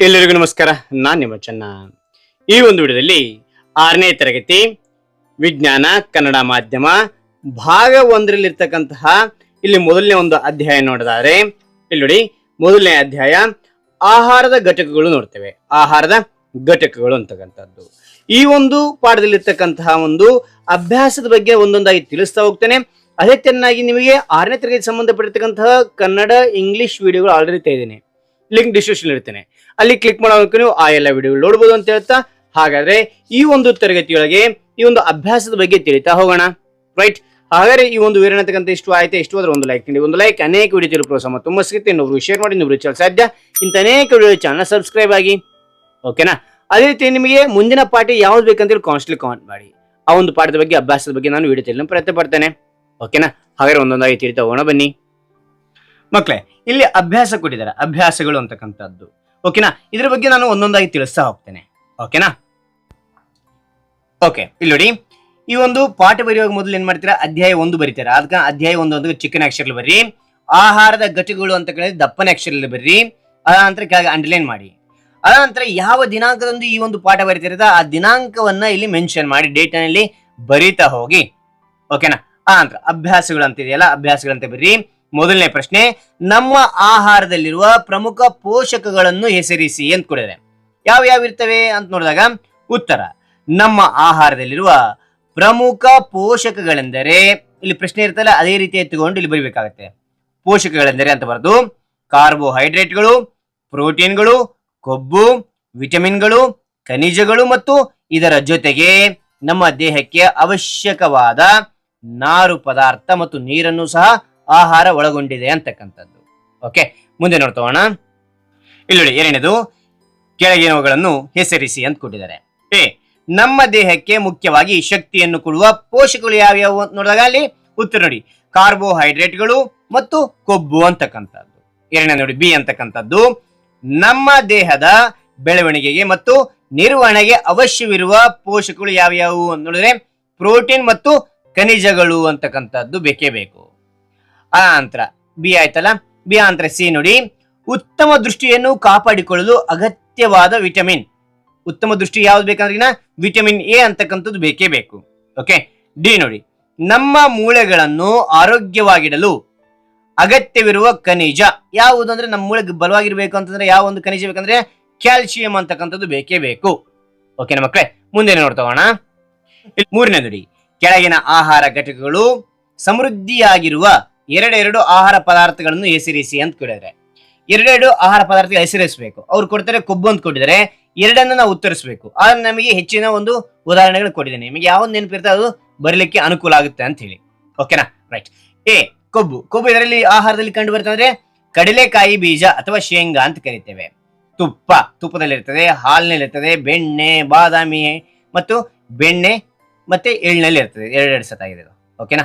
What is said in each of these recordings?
ಎಲ್ಲರಿಗೂ ನಮಸ್ಕಾರ. ನಾನು ನಿಮ್ಮ ಚೆನ್ನ. ಈ ಒಂದು ವಿಡಿಯೋದಲ್ಲಿ ಆರನೇ ತರಗತಿ ವಿಜ್ಞಾನ ಕನ್ನಡ ಮಾಧ್ಯಮ ಭಾಗ ಒಂದರಲ್ಲಿರ್ತಕ್ಕಂತಹ ಇಲ್ಲಿ ಮೊದಲನೇ ಒಂದು ಅಧ್ಯಾಯ ನೋಡಿದಾದ್ರೆ, ಇಲ್ಲಿ ನೋಡಿ, ಮೊದಲನೇ ಅಧ್ಯಾಯ ಆಹಾರದ ಘಟಕಗಳು ನೋಡ್ತೇವೆ. ಆಹಾರದ ಘಟಕಗಳು ಅಂತಕ್ಕಂಥದ್ದು. ಈ ಒಂದು ಪಾಠದಲ್ಲಿರ್ತಕ್ಕಂತಹ ಒಂದು ಅಭ್ಯಾಸದ ಬಗ್ಗೆ ಒಂದೊಂದಾಗಿ ತಿಳಿಸ್ತಾ ಹೋಗ್ತೇನೆ. ಅದೇ ಚೆನ್ನಾಗಿ ನಿಮಗೆ ಆರನೇ ತರಗತಿ ಸಂಬಂಧಪಟ್ಟಿರ್ತಕ್ಕಂತಹ ಕನ್ನಡ, ಇಂಗ್ಲಿಷ್ ವಿಡಿಯೋಗಳು ಆಲ್ರೆಡಿ ತೆಗೆದಿದ್ದೀನಿ. ಲಿಂಕ್ ಡಿಸ್ಕ್ರಿಪ್ಷನ್ ಇರ್ತೇನೆ ಅಲ್ಲಿ ಕ್ಲಿಕ್ ಮಾಡೋದಕ್ಕೆ ನೀವು ಆ ಎಲ್ಲ ವಿಡಿಯೋ ನೋಡ್ಬೋದು ಅಂತ ಹೇಳ್ತಾ, ಹಾಗಾದ್ರೆ ಈ ಒಂದು ತರಗತಿಯೊಳಗೆ ಈ ಒಂದು ಅಭ್ಯಾಸದ ಬಗ್ಗೆ ತಿಳಿತಾ ಹೋಗೋಣ. ರೈಟ್ ಹಾಗಾದ್ರೆ ಈ ಒಂದು ವಿವರಣೆ ತಕ್ಕಂತ ಇಷ್ಟು ಆಯ್ತು, ಇಷ್ಟು ಆದ್ರೆ ಒಂದು ಲೈಕ್ ನೀಡಿ. ಒಂದು ಲೈಕ್ ಅನೇಕ ವಿಡಿಯೋ ಪ್ರೋತ್ಸಾಹ ತುಂಬ ಸಿಗುತ್ತೆ ಇನ್ನೊಬ್ರು ಶೇರ್ ಮಾಡಿ ಇನ್ನೊಬ್ರು ಚಾನಲ್ ಸಾಧ್ಯ. ಇಂಥ ಅನೇಕ ವಿಡಿಯೋ ಚಾನಲ್ ಸಬ್ಸ್ಕ್ರೈಬ್ ಆಗಿ. ಓಕೆನಾ ಅದೇ ರೀತಿ ನಿಮಗೆ ಮುಂದಿನ ಪಾಠ ಯಾವ್ದು ಬೇಕಂತೇಳಿ ಕಾನ್ಸ್ಟ್ಲಿ ಕಾಮೆಂಟ್ ಮಾಡಿ. ಆ ಒಂದು ಪಾಠದ ಬಗ್ಗೆ, ಅಭ್ಯಾಸದ ಬಗ್ಗೆ ನಾನು ವಿಡಿಯೋ ತಿಳಿಯಲು ಪ್ರಯತ್ನ ಪಡ್ತೇನೆ. ಓಕೆನಾ ಹಾಗಾದ್ರೆ ಒಂದೊಂದಾಗಿ ತಿಳಿತಾ ಹೋಗೋಣ ಬನ್ನಿ. ಮಕ್ಕಳೇ ಇಲ್ಲಿ ಅಭ್ಯಾಸ ಕೊಟ್ಟಿದ್ದಾರೆ, ಅಭ್ಯಾಸಗಳು ಅಂತಕ್ಕಂಥದ್ದು. ಓಕೆನಾ ಇದ್ರ ಬಗ್ಗೆ ನಾನು ಒಂದೊಂದಾಗಿ ತಿಳಿಸ್ತಾ ಹೋಗ್ತೇನೆ. ಓಕೆನಾ ಓಕೆ ಇಲ್ಲಿ ನೋಡಿ. ಈ ಒಂದು ಪಾಠ ಬರೆಯುವಾಗ ಮೊದಲು ಏನ್ ಮಾಡ್ತೀರಾ? ಅಧ್ಯಾಯ ಒಂದು ಬರೀತೀರಾ? ಅದಕ್ಕೆ ಅಧ್ಯಾಯ ಒಂದು ಒಂದು ಚಿಕ್ಕನ ಅಕ್ಷರಲ್ಲಿ ಬರ್ರಿ. ಆಹಾರದ ಘಟಕಗಳು ಅಂತ ಕೇಳಿದ್ರೆ ದಪ್ಪನ ಅಕ್ಷರಲ್ಲಿ ಬರ್ರಿ. ಅದ ನಂತರ ಕೆಳಗೆ ಅಂಡರ್ಲೈನ್ ಮಾಡಿ. ಅದ ನಂತರ ಯಾವ ದಿನಾಂಕದಂದು ಈ ಒಂದು ಪಾಠ ಬರೀತಿರದ ಆ ದಿನಾಂಕವನ್ನ ಇಲ್ಲಿ ಮೆನ್ಷನ್ ಮಾಡಿ ಡೇಟ್ ಅಲ್ಲಿ ಬರೀತಾ ಹೋಗಿ. ಓಕೆನಾ ಆ ನಂತರ ಅಭ್ಯಾಸಗಳು ಅಂತ ಇದೆಯಲ್ಲ, ಅಭ್ಯಾಸಗಳಂತ ಬರ್ರಿ. ಮೊದಲನೇ ಪ್ರಶ್ನೆ, ನಮ್ಮ ಆಹಾರದಲ್ಲಿರುವ ಪ್ರಮುಖ ಪೋಷಕಗಳನ್ನು ಹೆಸರಿಸಿ ಅಂತ ಕೊಡಿದೆ ಯಾವ ಯಾವ ಇರ್ತವೆ ಅಂತ ನೋಡಿದಾಗ ಉತ್ತರ, ನಮ್ಮ ಆಹಾರದಲ್ಲಿರುವ ಪ್ರಮುಖ ಪೋಷಕಗಳೆಂದರೆ, ಇಲ್ಲಿ ಪ್ರಶ್ನೆ ಇರ್ತಲ್ಲ ಅದೇ ರೀತಿ ಎತ್ತುಕೊಂಡು ಇಲ್ಲಿ ಬರೀಬೇಕಾಗತ್ತೆ. ಪೋಷಕಗಳೆಂದರೆ ಅಂತ ಬರೆದು, ಕಾರ್ಬೋಹೈಡ್ರೇಟ್ಗಳು, ಪ್ರೋಟೀನ್ಗಳು, ಕೊಬ್ಬು, ವಿಟಮಿನ್ಗಳು, ಖನಿಜಗಳು ಮತ್ತು ಇದರ ಜೊತೆಗೆ ನಮ್ಮ ದೇಹಕ್ಕೆ ಅವಶ್ಯಕವಾದ ನಾರು ಪದಾರ್ಥ ಮತ್ತು ನೀರನ್ನು ಸಹ ಆಹಾರ ಒಳಗೊಂಡಿದೆ ಅಂತಕ್ಕಂಥದ್ದು. ಓಕೆ ಮುಂದೆ ನೋಡ್ತೋಣ ಇಲ್ಲಿ ನೋಡಿ ಎರಡನೇದು ಕೆಳಗಿನವುಗಳನ್ನು ಹೆಸರಿಸಿ ಅಂತ ಕೊಟ್ಟಿದ್ದಾರೆ. ಏ, ನಮ್ಮ ದೇಹಕ್ಕೆ ಮುಖ್ಯವಾಗಿ ಶಕ್ತಿಯನ್ನು ಕೊಡುವ ಪೋಷಕಗಳು ಯಾವ್ಯಾವು ಅಂತ ನೋಡಿದಾಗ ಅಲ್ಲಿ? ಉತ್ತರ ನೋಡಿ, ಕಾರ್ಬೋಹೈಡ್ರೇಟ್ಗಳು ಮತ್ತು ಕೊಬ್ಬು ಅಂತಕ್ಕಂಥದ್ದು. ಎರಡನೇ ನೋಡಿ, ಬಿ ಅಂತಕ್ಕಂಥದ್ದು. ನಮ್ಮ ದೇಹದ ಬೆಳವಣಿಗೆಗೆ ಮತ್ತು ನಿರ್ವಹಣೆಗೆ ಅವಶ್ಯವಿರುವ ಪೋಷಕಗಳು ಯಾವ್ಯಾವು ಅಂತ ನೋಡಿದ್ರೆ, ಪ್ರೋಟೀನ್ ಮತ್ತು ಖನಿಜಗಳು ಅಂತಕ್ಕಂಥದ್ದು ಬೇಕೇ ಬೇಕು. ಆ ನಂತರ ಬಿ ಆಯ್ತಲ್ಲ? ಬಿ ಅಂತ್ರ ಸಿ ನೋಡಿ. ಉತ್ತಮ ದೃಷ್ಟಿಯನ್ನು ಕಾಪಾಡಿಕೊಳ್ಳಲು ಅಗತ್ಯವಾದ ವಿಟಮಿನ್. ಉತ್ತಮ ದೃಷ್ಟಿ ಯಾವ್ದು ಬೇಕಂದ್ರೆ ವಿಟಮಿನ್ ಎ ಅಂತಕ್ಕಂಥದ್ದು ಬೇಕೇ ಬೇಕು. ಓಕೆ ಡಿ ನೋಡಿ. ನಮ್ಮ ಮೂಳೆಗಳನ್ನು ಆರೋಗ್ಯವಾಗಿಡಲು ಅಗತ್ಯವಿರುವ ಖನಿಜ. ಯಾವುದು ಅಂದ್ರೆ ನಮ್ಮ ಮೂಳೆ ಬಲವಾಗಿರ್ಬೇಕು ಅಂತಂದ್ರೆ ಯಾವ ಒಂದು ಖನಿಜ ಬೇಕಂದ್ರೆ? ಕ್ಯಾಲ್ಸಿಯಂ ಅಂತಕ್ಕಂಥದ್ದು ಬೇಕೇ ಬೇಕು. ಓಕೆನಾ ಮಕ್ಕಳೇ ಮುಂದೆ ನೋಡ್ತೋಣ ಮೂರನೇ ನೋಡಿ ಕೆಳಗಿನ ಆಹಾರ ಘಟಕಗಳು ಸಮೃದ್ಧಿಯಾಗಿರುವ ಎರಡೆರಡು ಆಹಾರ ಪದಾರ್ಥಗಳನ್ನು ಹೆಸರಿಸಿ ಅಂತ ಕೇಳಿದ್ರೆ ಎರಡೆರಡು ಆಹಾರ ಪದಾರ್ಥಗಳು ಹೆಸರಿಸಬೇಕು. ಅವ್ರು ಕೊಡ್ತಾರೆ ಕೊಬ್ಬು ಅಂತ ಕೊಟ್ಟಿದ್ದಾರೆ. ಎರಡನ್ನ ನಾವು ಉತ್ತರಿಸಬೇಕು. ಆದ್ರೆ ನಮಗೆ ಹೆಚ್ಚಿನ ಒಂದು ಉದಾಹರಣೆಗಳು ಕೊಟ್ಟಿದ್ದೇನೆ. ನಿಮಗೆ ಯಾವ್ದು ನೆನಪಿರ್ತದೆ ಅದು ಬರಲಿಕ್ಕೆ ಅನುಕೂಲ ಆಗುತ್ತೆ ಅಂತ ಹೇಳಿ. ಓಕೆನಾ ರೈಟ್ ಎ ಕೊಬ್ಬು. ಕೊಬ್ಬು ಇದರಲ್ಲಿ ಆಹಾರದಲ್ಲಿ ಕಂಡು ಬರ್ತಂದ್ರೆ ಕಡಲೆಕಾಯಿ ಬೀಜ ಅಥವಾ ಶೇಂಗಾ ಅಂತ ಕರಿತೇವೆ. ತುಪ್ಪ ತುಪ್ಪದಲ್ಲಿರ್ತದೆ, ಹಾಲಿನಲ್ಲಿರ್ತದೆ, ಬೆಣ್ಣೆ, ಬಾದಾಮಿ ಮತ್ತು ಬೆಣ್ಣೆ ಮತ್ತೆ ಎಳ್ಳಿನಲ್ಲಿ ಇರ್ತದೆ ಎರಡೆರಡು ಸತ ಆಗಿದೆ ಓಕೆನಾ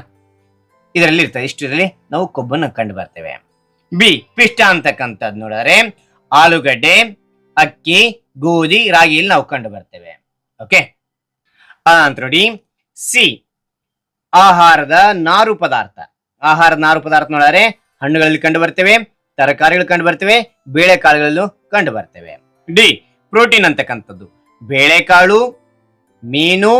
ಇದರಲ್ಲಿ ಇರ್ತದೆ. ಇದರಲ್ಲಿ ನಾವು ಕೊಬ್ಬನ್ನು ಕಂಡು ಬರ್ತೇವೆ. ಬಿ, ಪಿಷ್ಟ ಅಂತಕ್ಕಂಥದ್ದು ನೋಡಿದ್ರೆ ಆಲೂಗಡ್ಡೆ, ಅಕ್ಕಿ, ಗೋಧಿ, ರಾಗಿಯಲ್ಲಿ ನಾವು ಕಂಡು ಬರ್ತೇವೆ. ಓಕೆ? ಆ ನೋಡಿ, ಸಿ, ಆಹಾರದ ನಾರು ಪದಾರ್ಥ. ಆಹಾರದ ನಾರು ಪದಾರ್ಥ ನೋಡಿದ್ರೆ ಹಣ್ಣುಗಳಲ್ಲಿ ಕಂಡು ಬರ್ತೇವೆ ತರಕಾರಿಗಳು ಕಂಡು ಬರ್ತೇವೆ, ಬೇಳೆಕಾಳುಗಳಲ್ಲೂ ಕಂಡು ಬರ್ತೇವೆ. ಡಿ, ಪ್ರೋಟೀನ್ ಅಂತಕ್ಕಂಥದ್ದು. ಬೇಳೆಕಾಳು, ಮೀನು,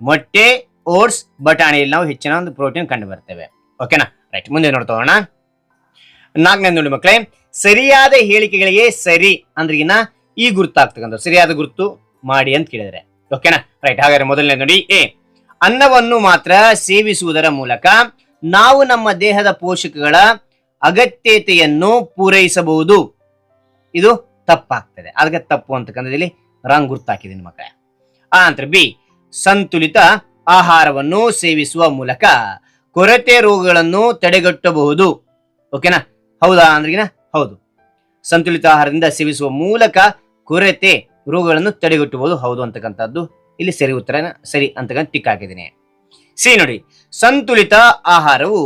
ಮೊಟ್ಟೆ, ಓಟ್ಸ್, ಬಟಾಣಿಯಲ್ಲಿ ನಾವು ಹೆಚ್ಚಿನ ಒಂದು ಪ್ರೋಟೀನ್ ಕಂಡು ಬರ್ತೇವೆ. ಓಕೆನಾ? ರೈಟ್ ಮುಂದೆ ನೋಡ್ತೋಣ ನಾಲ್ಕನೇ ನೋಡಿ ಮಕ್ಕಳೇ ಸರಿಯಾದ ಹೇಳಿಕೆಗಳಿಗೆ ಸರಿ ಅಂದ್ರಿಗಿನ ಈ ಗುರುತಾಗ್ತಕ್ಕಂಥ ಸರಿಯಾದ ಗುರುತು ಮಾಡಿ ಅಂತ ಕೇಳಿದರೆ. ಓಕೆನಾ? ರೈಟ್ ಹಾಗಾದ್ರೆ ಮೊದಲನೇ ನೋಡಿ, ಎ, ಅನ್ನವನ್ನು ಮಾತ್ರ ಸೇವಿಸುವುದರ ಮೂಲಕ ನಾವು ನಮ್ಮ ದೇಹದ ಪೋಷಕಗಳ ಅಗತ್ಯತೆಯನ್ನು ಪೂರೈಸಬಹುದು. ಇದು ತಪ್ಪಾಗ್ತದೆ. ಅದಕ್ಕೆ ತಪ್ಪು ಅಂತಕ್ಕಂಥದ್ದಲ್ಲಿ ರಾಂಗ್ ಗುರ್ತಾಕಿದ್ದೀನಿ ಮಕ್ಕಳೇ ಆ ನಂತರ ಬಿ, ಸಂತುಲಿತ ಆಹಾರವನ್ನು ಸೇವಿಸುವ ಮೂಲಕ ಕೊರತೆ ರೋಗಗಳನ್ನು ತಡೆಗಟ್ಟಬಹುದು. ಓಕೆನಾ ಹೌದಾ ಅಂದ್ರಿಗಿನ? ಹೌದು. ಸಂತುಲಿತ ಆಹಾರದಿಂದ ಸೇವಿಸುವ ಮೂಲಕ ಕೊರತೆ ರೋಗಗಳನ್ನು ತಡೆಗಟ್ಟಬಹುದು. ಹೌದು ಅಂತಕ್ಕಂಥದ್ದು. ಇಲ್ಲಿ ಸರಿ ಉತ್ತರ ಸರಿ ಅಂತಕ್ಕಂಥ ಟಿಕ್ ಹಾಕಿದ್ದೀನಿ. ಸಿ ನೋಡಿ. ಸಂತುಲಿತ ಆಹಾರವು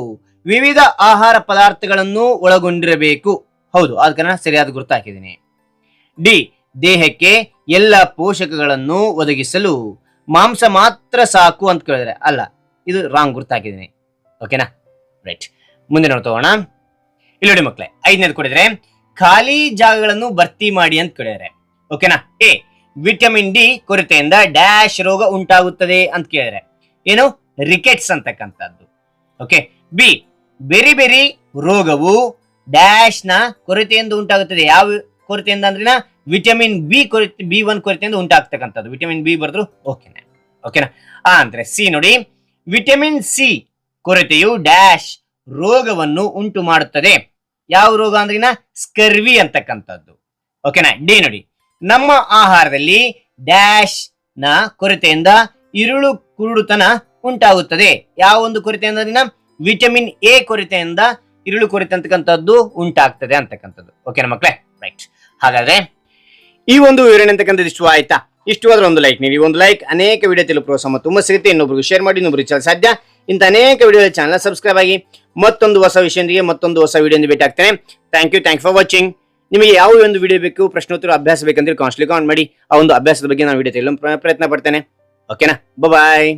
ವಿವಿಧ ಆಹಾರ ಪದಾರ್ಥಗಳನ್ನು ಒಳಗೊಂಡಿರಬೇಕು. ಹೌದು. ಆದ ಕಾರಣ ಸರಿಯಾದ ಗುರುತು ಹಾಕಿದ್ದೀನಿ. ಡಿ. ದೇಹಕ್ಕೆ ಎಲ್ಲ ಪೋಷಕಗಳನ್ನು ಒದಗಿಸಲು ಮಾಂಸ ಮಾತ್ರ ಸಾಕು ಅಂತ ಕೇಳಿದ್ರೆ. ಅಲ್ಲ, ಇದು ರಾಂಗ್ ಗುರುತು ಹಾಕಿದ್ದೀನಿ. ಓಕೆನಾ ರೈಟ್ ಮುಂದೆ ನೋಡ್ತೋಣ ಇಲ್ಲಿ ನೋಡಿ ಮಕ್ಕಳೇ ಐದನೇದು ಕೊಡಿದ್ರೆ ಖಾಲಿ ಜಾಗಗಳನ್ನು ಭರ್ತಿ ಮಾಡಿ ಅಂತ ಕೇಳಿದ್ರೆ ಓಕೆನಾ ಎ ವಿಟಮಿನ್ ಡಿ ಕೊರತೆಯಿಂದ ಡ್ಯಾಶ್ ರೋಗ ಉಂಟಾಗುತ್ತದೆ ಅಂತ ಕೇಳಿದ್ರೆ ಏನು? ರಿಕೆಟ್ಸ್ ಅಂತಕ್ಕಂಥದ್ದು. ಓಕೆ ಬಿ ಬೆರಿ ಬೆರಿ ರೋಗವು ಡ್ಯಾಶ್ನ ಕೊರತೆಯಿಂದ ಉಂಟಾಗುತ್ತದೆ. ಯಾವ ಕೊರತೆಯಿಂದ ಅಂದ್ರೆ ವಿಟಮಿನ್ ಬಿ ಕೊರತೆ ಬಿ ಒನ್ ಕೊರತೆಯಿಂದ ಉಂಟಾಗ್ತಕ್ಕಂಥದ್ದು. ವಿಟಮಿನ್ ಬಿ ಬರೆದ್ರು ಓಕೆನಾ ಓಕೆನಾ ಆ, ಅಂದ್ರೆ ಸಿ ನೋಡಿ. ವಿಟಮಿನ್ ಸಿ ಕೊರತೆಯು ಡ್ಯಾಶ್ ರೋಗವನ್ನು ಉಂಟು ಮಾಡುತ್ತದೆ. ಯಾವ ರೋಗ ಅಂದ್ರಿನ? ಸ್ಕರ್ವಿ ಅಂತಕ್ಕಂಥದ್ದು. ಓಕೆನಾ ಡಿ ನೋಡಿ. ನಮ್ಮ ಆಹಾರದಲ್ಲಿ ಡ್ಯಾಶ್ನ ಕೊರತೆಯಿಂದ ಇರುಳು ಕುರುಡುತನ ಉಂಟಾಗುತ್ತದೆ. ಯಾವ ಒಂದು ಕೊರತೆ ಅಂದ್ರಿನ? ವಿಟಮಿನ್ ಎ ಕೊರತೆಯಿಂದ ಇರುಳು ಕೊರತೆ ಅಂತಕ್ಕಂಥದ್ದು ಉಂಟಾಗ್ತದೆ ಅಂತಕ್ಕಂಥದ್ದು. ಓಕೆನಾ ಮಕ್ಕಳೇ ರೈಟ್ ಹಾಗಾದ್ರೆ ಈ ಒಂದು ವಿವರಣೆ ಅಂತಕ್ಕಂಥದ್ದು ಇಷ್ಟು ಆಯ್ತಾ? ಇಷ್ಟು ಆದ್ರೆ ಒಂದು ಲೈಕ್ ನೀಡಿ. ಒಂದು ಲೈಕ್ ಅನೇಕ ವಿಡಿಯೋ ತಲುಪುವ ಸಮ ತುಂಬ ಸಿಗುತ್ತೆ. ಇನ್ನೊಬ್ರಿಗೆ ಶೇರ್ ಮಾಡಿ, ಇನ್ನೊಬ್ರಿಗೆ ಸಾಧ್ಯ. ಇಂಥ ಅನೇಕ ವಿಡಿಯೋ ಚಾನಲ್ ಸಬ್ಸ್ಕ್ರೈಬ್ ಆಗಿ ಮತ್ತೊಂದು ಹೊಸ ವಿಷಯದೊಂದಿಗೆ ಮತ್ತೊಂದು ಹೊಸ ವಿಡಿಯೋ ಭೇಟಿ ಆಗ್ತೇನೆ thank you thank for watching ನಿಮಗೆ ಯಾವ ಒಂದು ವಿಡಿಯೋ ಬೇಕು, ಪ್ರಶ್ನೋತ್ತರ, ಅಭ್ಯಾಸ ಬೇಕಂದ್ರೆ ಕಾನ್ಸ್ಟ್ಲಿ ಕಾನ್ ಮಾಡಿ ಆ ಒಂದು ಅಭ್ಯಾಸದ ಬಗ್ಗೆ ನಾನು ವಿಡಿಯೋ ತೆಗೆಯಲು ಪ್ರಯತ್ನ ಪಡ್ತೇನೆ. ಓಕೆನಾ ಬಾಯ್